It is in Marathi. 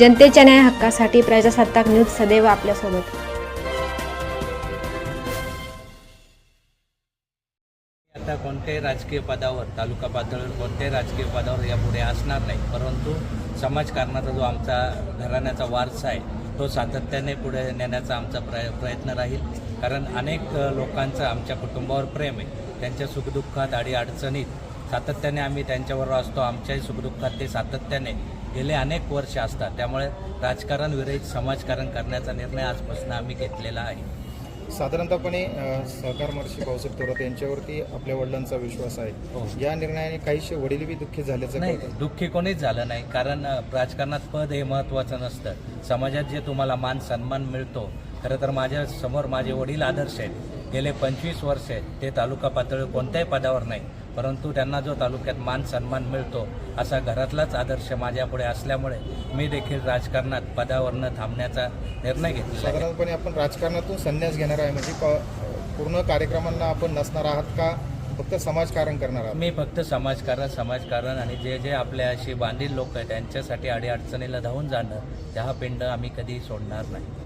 जनतेच्या न्याय हक्कासाठी प्रजासत्ताक न्यूज सदैव आपल्यासोबत. आता कोणत्याही राजकीय पदावर तालुका पातळीवर कोणत्याही राजकीय पदावर यापुढे असणार नाही. परंतु समाजकारणाचा जो आमचा घराण्याचा वारसा आहे तो सातत्याने पुढे नेण्याचा आमचा प्रय प्रयत्न राहील. कारण अनेक लोकांचं आमच्या कुटुंबावर प्रेम आहे. त्यांच्या सुखदुःखात आणि अडचणीत सातत्याने आम्ही त्यांच्याबरोबर असतो. आमच्याही सुखदुःखात ते सातत्याने गेले अनेक वर्ष असतात. त्यामुळे राजकारण विरहित समाजकारण करण्याचा निर्णय आजपासून आम्ही घेतलेला आहे. साधारणतःपणे सहकार महर्षी भाऊसाहेब थोरात यांच्यावरती आपल्या वडिलांचा विश्वास हो. आहे या निर्णयाने काहीशे वडीलही दुःखी झाल्याचं नाही दुःखी कोणीच झालं नाही. कारण राजकारणात पद हे महत्त्वाचं नसतं. समाजात जे तुम्हाला मान सन्मान मिळतो खरं तर माझ्यासमोर माझे वडील आदर्श आहेत. गेले पंचवीस वर्ष ते तालुका पातळीवर कोणत्याही पदावर नाही परंतु त्यांना जो तालुक्यात मान सन्मान मिळतो असा घरातलाच आदर्श माझ्यापुढे असल्यामुळे मी देखील राजकारणात पदावरनं थांबण्याचा निर्णय घेतलेला आहे. साधारणपणे आपण राजकारणातून संन्यास घेणार आहे म्हणजे पूर्ण कार्यक्रमांना आपण नसणार आहात का? फक्त समाजकारण करणार आहात? मी फक्त समाजकारण समाजकारण आणि जे जे आपल्या अशी बांधील लोक आहेत त्यांच्यासाठी अडीअडचणीला धावून जाणं त्या हा पिंड आम्ही कधी सोडणार नाही.